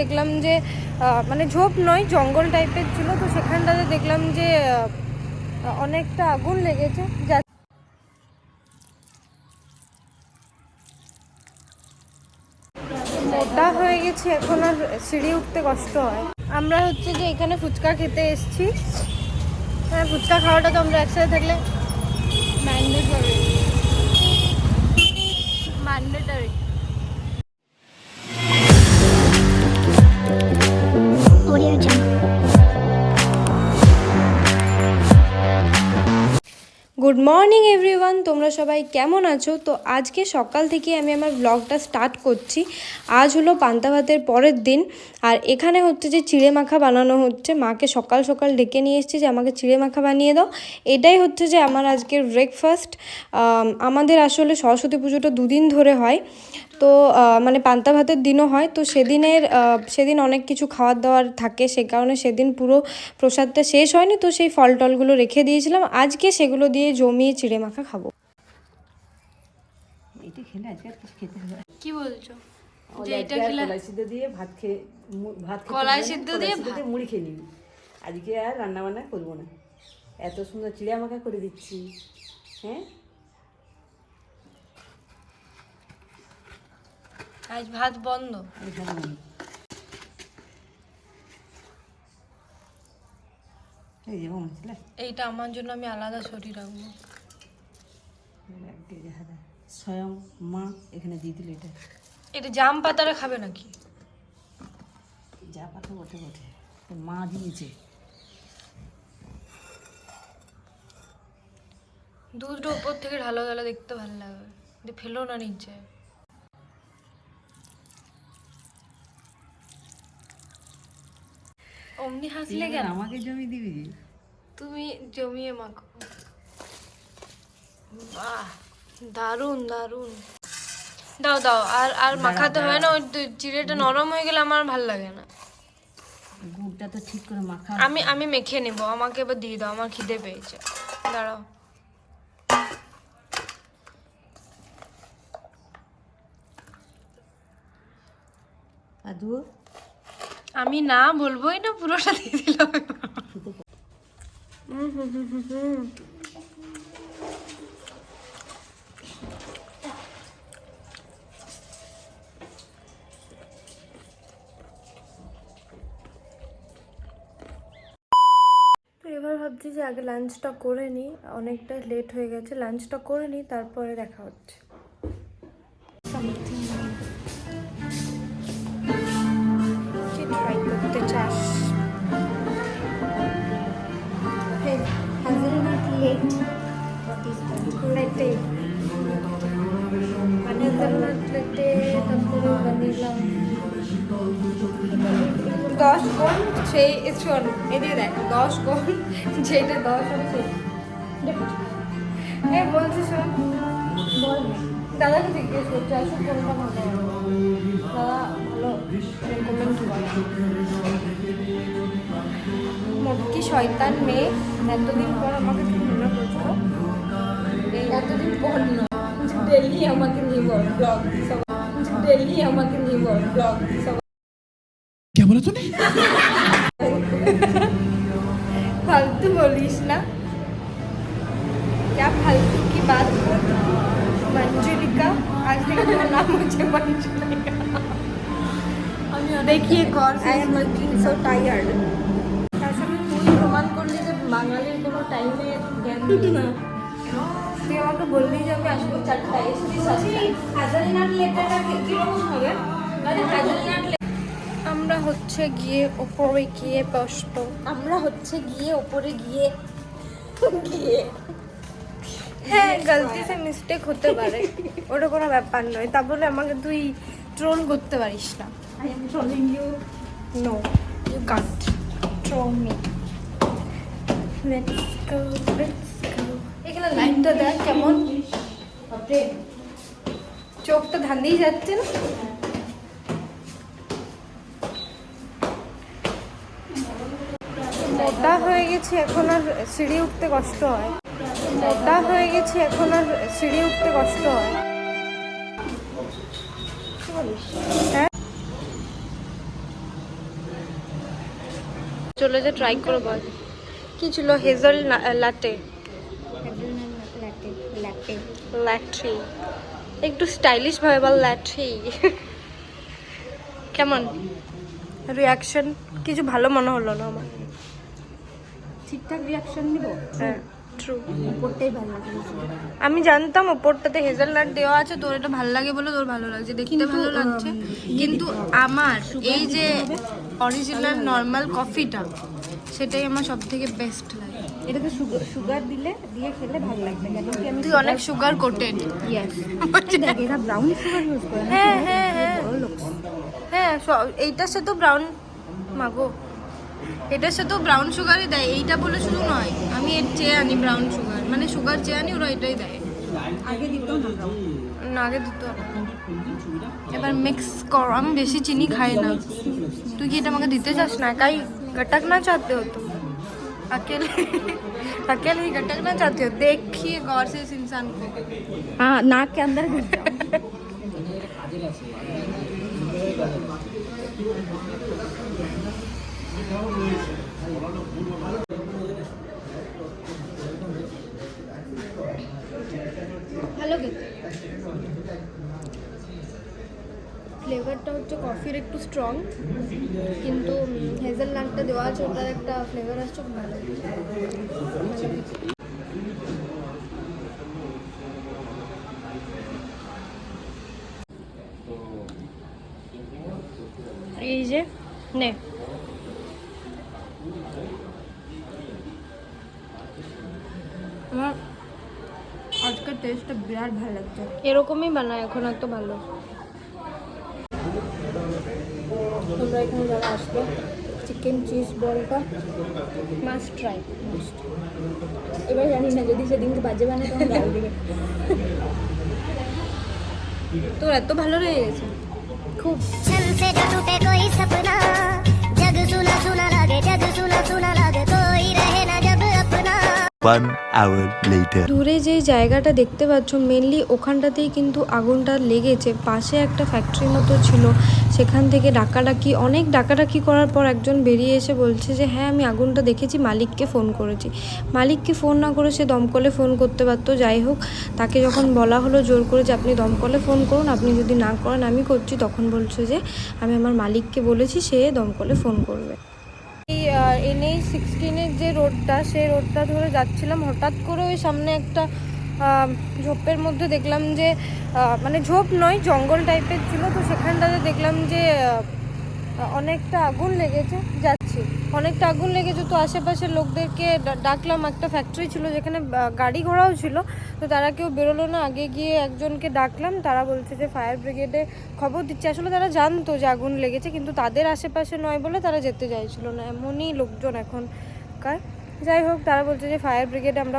দেখলাম যে মানে ঝোপ নয়, জঙ্গল টাইপের ছিল, তো সেখানটাতে দেখলাম যে অনেকটা আগুন লেগেছে। যা মোটা হয়ে গেছে, এখন আর সিঁড়ি উঠতে কষ্ট হয়। আমরা হচ্ছে যে এখানে ফুচকা খেতে এসেছি। হ্যাঁ ফুচকা খাওয়াটা তো আমরা একসাথে থাকলে ম্যান্ডেটরি গুড মর্নিং এভরিওয়ান তোমরা সবাই কেমন আছো? তো আজকে সকাল থেকে আমি আমার ব্লগটা স্টার্ট করছি। আজ হলো পান্তা ভাতের পরের দিন। আর এখানে হচ্ছে যে চিড়ে মাখা বানানো হচ্ছে। মাকে সকাল সকাল ডেকে নিয়ে এসেছি যে আমাকে চিড়ে মাখা বানিয়ে দাও। এটাই হচ্ছে যে আমার আজকের ব্রেকফাস্ট আমাদের আসলে সরস্বতী পুজোটা দুদিন ধরে হয়। তো মানে পান্তা ভাতের দিনও হয়। তো সেদিনের সেদিন অনেক কিছু খাওয়ার দাওয়ার থাকে সে কারণে সেদিন পুরো প্রসাদটা শেষ হয়নি। তো সেই ফল টলগুলো রেখে দিয়েছিলাম। আজকে সেগুলো দিয়ে জমিয়ে চিড়ে মাখা খাব। এটা খেলে আজকে আর কিছু খেতে হবে কি বলছো? আমাদের আজকে আর কলাই সিদ্ধ দিয়ে ভাত খেয়ে কলাই সিদ্ধ দিয়ে মুড়ি খেয়ে নিবি। আজকে আর রান্না বান্না করব না। এত সুন্দর চিড়িয়া মাখা করে দিচ্ছি। হ্যাঁ? আজ ভাত বন্ধ। এইটা আমার জন্য আমি আলাদা শরীর রাখব। স্বয়ং মা এখানে দিয়ে দিল এটা। এটা জাম পাতাটা খাবে নাকি? যা পাতা বটে বটে। মা দিয়েছে। দুধটা উপর থেকে ঢালো ঢালো দেখতে ভালো লাগবে ফেলো না নিচে। অমনি হাসলে কেন? আমাকে জমি দিবি তুমি জমিয়ে মাখো। বাহ দারুণ দারুণ দাও দাও আর আর মাখাতে হয় না ওই নরম হয়ে গেলে আমার ভালো লাগে না। গুড়টা তো ঠিক করে মাখা। আমি আমি মেখে নেব আমাকে এবার দিয়ে দাও আমার খিদে পেয়েছে। দাঁড়াও। আর দু আমি না বলবোই না পুরোটা দিয়ে দিলাম তো এবার ভাবছি যে আগে লাঞ্চটা করে নিই অনেকটা লেট হয়ে গেছে লাঞ্চটা করে নিই, তারপরে দেখা হচ্ছে। তারপরে ভ্যানিলা দশ কোন সেই শোন এদিকে দেখ, দশ কোন যেটা দশ হবে এ বলছি শোন দাদাকে জিজ্ঞেস করছি কোনটা ভালো? দাদা ভালো করে মোটকি শয়তান মেয়ে এতদিন পর আমাকে কি মনে করছো এই এতদিন পর না ডেলি আমাকে নিয়ে বল ব্লগ ডেলি আমাকে নিয়ে বল ব্লগ क्या बोला तूने फालतू बोलिस ना क्या फालतू की बात बोल मंजुलिका आज देखो मेरा नाम मुझे मंजुलिका देखिए कौन I am looking so tired বাঙালির কোনো টাইমে জ্ঞান না। তুই আমাকে বললি যে আমি আসব চারটায় হাজারিনাট লেটারটা কীরকম হবে? মানে হাজারিনাট আমরা হচ্ছে গিয়ে ওপরে গিয়ে বসবো। আমরা হচ্ছে গিয়ে ওপরে গিয়ে গিয়ে হ্যাঁ গলতি সে মিস্টেক হতে পারে। ওটা কোনো ব্যাপার নয়। তারপরে আমাকে তুই ট্রোল করতে পারিস না। I am trolling you. No you can't troll me let's go let's go এখানে লাইনটা দেখ কেমন। চোখটা ধান্দিয়ে যাচ্ছে না? মোটা হয়ে গেছি এখন আর সিঁড়ি উঠতে কষ্ট হয়। মোটা হয়ে গেছি এখন আর সিঁড়ি উঠতে কষ্ট হয়? হ্যাঁ? চলে যে ট্রাই করে বল। কি ছিল? হেজল লাটে. ল্যাট্রি একটু স্টাইলিশ ভাবে বল ল্যাট্রি কেমন? রিয়াকশন কিছু ভালো মনে হলো না আমার? ঠিকঠাক রিয়াকশন নিব? হ্যাঁ ট্রু উপরটাই ভালো লাগে আমি জানতাম ওপরটাতে হেজেলনাট দেওয়া আছে তোর এটা ভালো লাগে বলে তোর ভালো লাগছে দেখতে ভালো লাগছে। কিন্তু আমার এই যে অরিজিনাল নর্মাল কফিটা সেটাই আমার সব থেকে বেস্ট লাগে। এটাতে সুগার দিলে দিয়ে খেলে ভালো লাগবে। কেন কি আমি তুই অনেক সুগার কোটেড ইয়েস দেখ এরা ব্রাউন সুগার ইউজ করে হ্যাঁ হ্যাঁ হ্যাঁ। হ্যাঁ এইটার সাথেও ব্রাউন মাগো। এটার সাথেও ব্রাউন সুগারই দেয়। এইটা বলে শুধু নয় আমি এর চেয়ে আনি ব্রাউন সুগার মানে সুগার চেয়ে আনি ওরা এটাই দেয়। আগে দিত না ব্রাউন না আগে দিত না। এবার মিক্স কর আমি বেশি চিনি খাই না তুই কি এটা আমাকে দিতে চাস না একাই गटक ना चाहते हो तुम अकेले अकेले ही गटक ना चाहते हो देखिए गौर से इस इंसान को हाँ नाक के अंदर घुस ফ্লেভারটা হচ্ছে কফির একটু স্ট্রং কিন্তু হেজেল নাটটা দেওয়া আছে ওটার একটা ফ্লেভার আসছে খুব ভালো এই যে নে। আমার আজকের টেস্টটা বিরাট ভালো লাগছে। এরকমই বানায় এখন এত ভালো। তোমরা এখানে যারা আসবে চিকেন চিজ বলটা মাস্ট ট্রাই এবার জানি না, যদি সেদিনকে বাজে বানায় তখন গাল দেবে তোর এত ভালো লেগে গেছে। খুব। দূরে যে জায়গাটা দেখতে পাচ্ছ মেনলি ওখানটাতেই কিন্তু আগুনটা লেগেছে। পাশে একটা ফ্যাক্টরি মতো ছিল, সেখান থেকে ডাকাডাকি, অনেক ডাকাডাকি করার পর একজন বেরিয়ে এসে বলছে যে হ্যাঁ আমি আগুনটা দেখেছি, মালিককে ফোন করেছি। মালিককে ফোন না করে সে দমকলে ফোন করতে পারতো। যাই হোক, তাকে যখন বলা হলো জোর করে যে, আপনি দমকলে ফোন করুন, আপনি যদি না করেন, আমি করছি, তখন বলছে যে, আমি আমার মালিককে বলেছি, সে দমকলে ফোন করবে। এই এনএই সিক্সটিনের যে রোডটা, সেই রোডটা ধরে যাচ্ছিলাম। হঠাৎ করে ওই সামনে একটা ঝোপের মধ্যে দেখলাম যে মানে ঝোপ নয়, জঙ্গল টাইপের ছিল। তো সেখানটাতে দেখলাম যে অনেকটা আগুন লেগেছে। যাচ্ছি অনেকটা আগুন লেগেছে, তো আশেপাশের লোকদেরকে ডাকলাম। একটা ফ্যাক্টরি ছিল যেখানে গাড়ি ঘোড়াও ছিল, তো তারা কেউ বেরোলো না। আগে গিয়ে একজনকে ডাকলাম, তারা বলছে যে ফায়ার ব্রিগেডে খবর দিচ্ছে। আসলে তারা জানতো যে আগুন লেগেছে, কিন্তু তাদের আশেপাশে নয় বলে তারা যেতে চাইছিল না। এমনই লোকজন এখনকার। যাই হোক, তারা বলছে যে ফায়ার ব্রিগেডে আমরা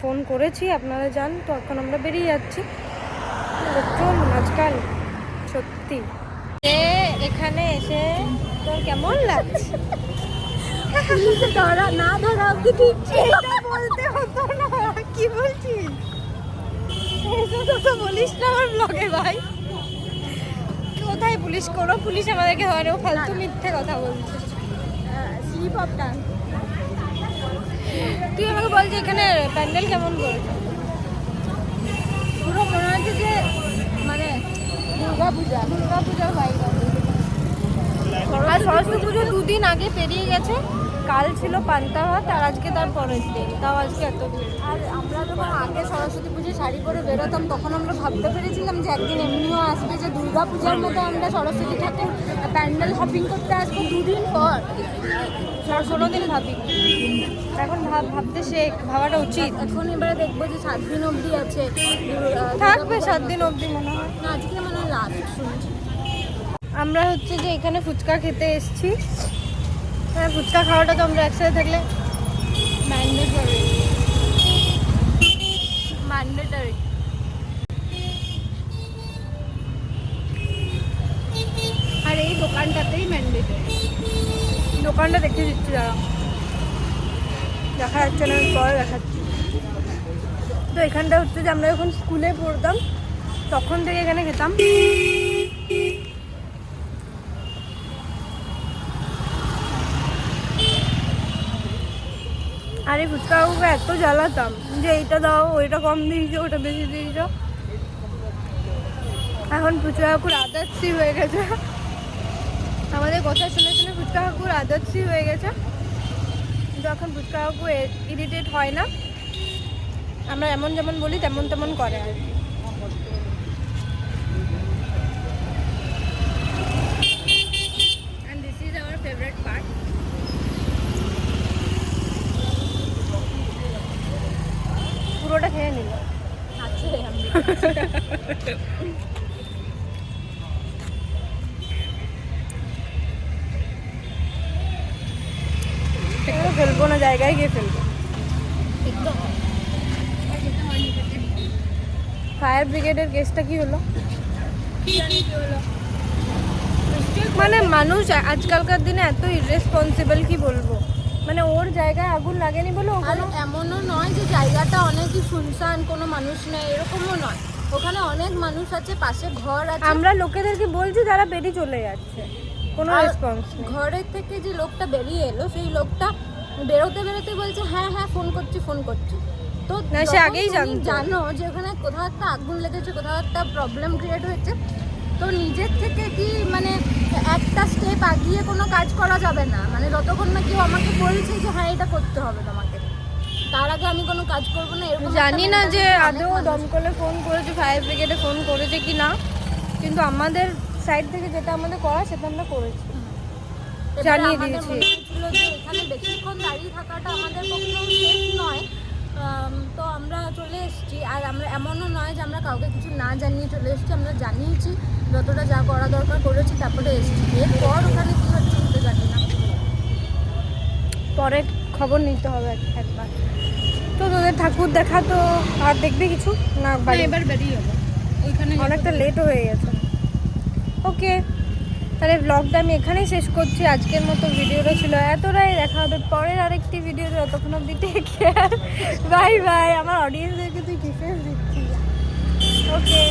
ফোন করেছি, আপনারা যান। তো এখন আমরা বেরিয়ে যাচ্ছি। লোকজন আজকাল সত্যি। এখানে এসে তোর কেমন লাগছে? ধরা না ধরা অব্দি ঠিক এটা বলতে হতো না কি বলছিস? কথা বলিস না আমার ব্লগে ভাই। কোথায় পুলিশ? কোনো পুলিশ আমাদেরকে ধরে ও ফালতু মিথ্যে কথা বলছে। স্লিপ অফ টাং তুই আমাকে বল যে এখানে প্যান্ডেল কেমন করেছে পুরো মনে হচ্ছে যে মানে দুর্গা পূজা দুর্গা পূজার বাইরে আর সরস্বতী পুজো দুদিন আগে পেরিয়ে গেছে। কাল ছিল পান্তা ভাত আর আজকে তার পরের দিন। তাও আজকে এত আর আমরা যখন আগে সরস্বতী পুজো শাড়ি পরে বেরোতাম তখন আমরা ভাবতে পেরেছিলাম যে একদিন এমনিও আসবে যে দুর্গা পূজার মতো আমরা সরস্বতী ঠাকুর প্যান্ডেল শপিং করতে আসব দুদিন পর। আর কোনোদিন ভাবি। এখন ভাব ভাবতে শেখ ভাবাটা উচিত। এখন এবারে দেখব যে সাত দিন অবধি আছে। থাকবে সাত দিন অবধি মনে হয়। না আজকে মানে লাস্ট শুনছি। আমরা হচ্ছে যে এখানে ফুচকা খেতে এসেছি। হ্যাঁ ফুচকা খাওয়াটা তো আমরা একসাথে থাকলে ম্যান্ডেটরি ম্যান্ডেটরি আর এই দোকানটাতেই ম্যান্ডেটরি দোকানটা দেখে দিচ্ছি দাঁড়া দেখা যাচ্ছে না, আমি পরে দেখাচ্ছি। তো এখানটা হচ্ছে যে আমরা যখন স্কুলে পড়তাম, তখন থেকে এখানে খেতাম। আর ফুচকা কাকুকে এত জ্বালাতাম যে এইটা দাও, ওইটা কম দিয়েছ, ওটা বেশি দিয়েছ। এখন ফুচকা কাকুর আদার্সি হয়ে গেছে। আমাদের কথা শুনে শুনে ফুচকা কাকুর আদার্সি হয়ে গেছে। কিন্তু এখন ফুচকা কাকু ইরিটেট হয় না। আমরা এমন যেমন বলি, তেমন তেমন করে। আর ফেলব না, জায়গায় গিয়ে ফেলব। ফায়ার ব্রিগেডের কেসটা কি হলো? মানে মানুষ আজকালকার দিনে এত ইরেসপন্সিবল কি বলব? মানে ওর জায়গায় আগুন লাগেনি বলে আর ওখানে এমনও নয় যে জায়গাটা অনেকই শুনশান কোনো মানুষ নেই এরকমও নয়। ওখানে অনেক মানুষ আছে পাশে ঘর আছে। আমরা লোকেদেরকে বলছি তারা বেরিয়ে চলে যাচ্ছে। কোনো রেসপন্স ঘরের থেকে যে লোকটা বেরিয়ে এলো সেই লোকটা বেরোতে বেরোতে বলছে হ্যাঁ হ্যাঁ ফোন করছি ফোন করছি। তো না, সে আগেই জানো যে ওখানে কোথাও একটা আগুন লেগেছে কোথাও একটা প্রবলেম ক্রিয়েট হয়েছে তো নিজের থেকে কি মানে একটা স্টেপ আগিয়ে কোনো কাজ করা যাবে না। মানে যতক্ষণ না কেউ আমাকে বলছে যে হ্যাঁ এটা করতে হবে তোমাকে। তার আগে আমি কোনো কাজ করব না এরকম জানি না যে আদৌ দমকলে ফোন করেছে ফায়ার ব্রিগেডে ফোন করেছে কি না কিন্তু আমাদের সাইড থেকে যেটা আমাদের করা সেটা আমরা করেছি। জানিয়ে দিয়েছি। এখানে বেশিক্ষণ দাঁড়িয়ে থাকাটা আমাদের পক্ষেও সেফ নয়। তো আমরা চলে এসেছি। আর আমরা এমনও নয় যে আমরা কাউকে কিছু না জানিয়ে চলে এসেছি আমরা জানিয়েছি যতটা যা করা দরকার করেছি তারপরে এসেছি। এরপর ওখানে কী হচ্ছে সেটা জানি না। পরে খবর নিতে হবে একবার। তো তোদের ঠাকুর দেখা তো আর দেখবি কিছু? না এবার বেরিয়ে যাব। অনেকটা লেটও হয়ে গেছে। ওকে তাহলে ব্লগটা আমি এখানেই শেষ করছি। আজকের মতো ভিডিওটা ছিল এতটাই। দেখা হবে পরের আরেকটি ভিডিও যতক্ষণ অব্দি টেক বাই বাই আমার অডিয়েন্সদেরকে তুই কিসেস দিচ্ছিস? ওকে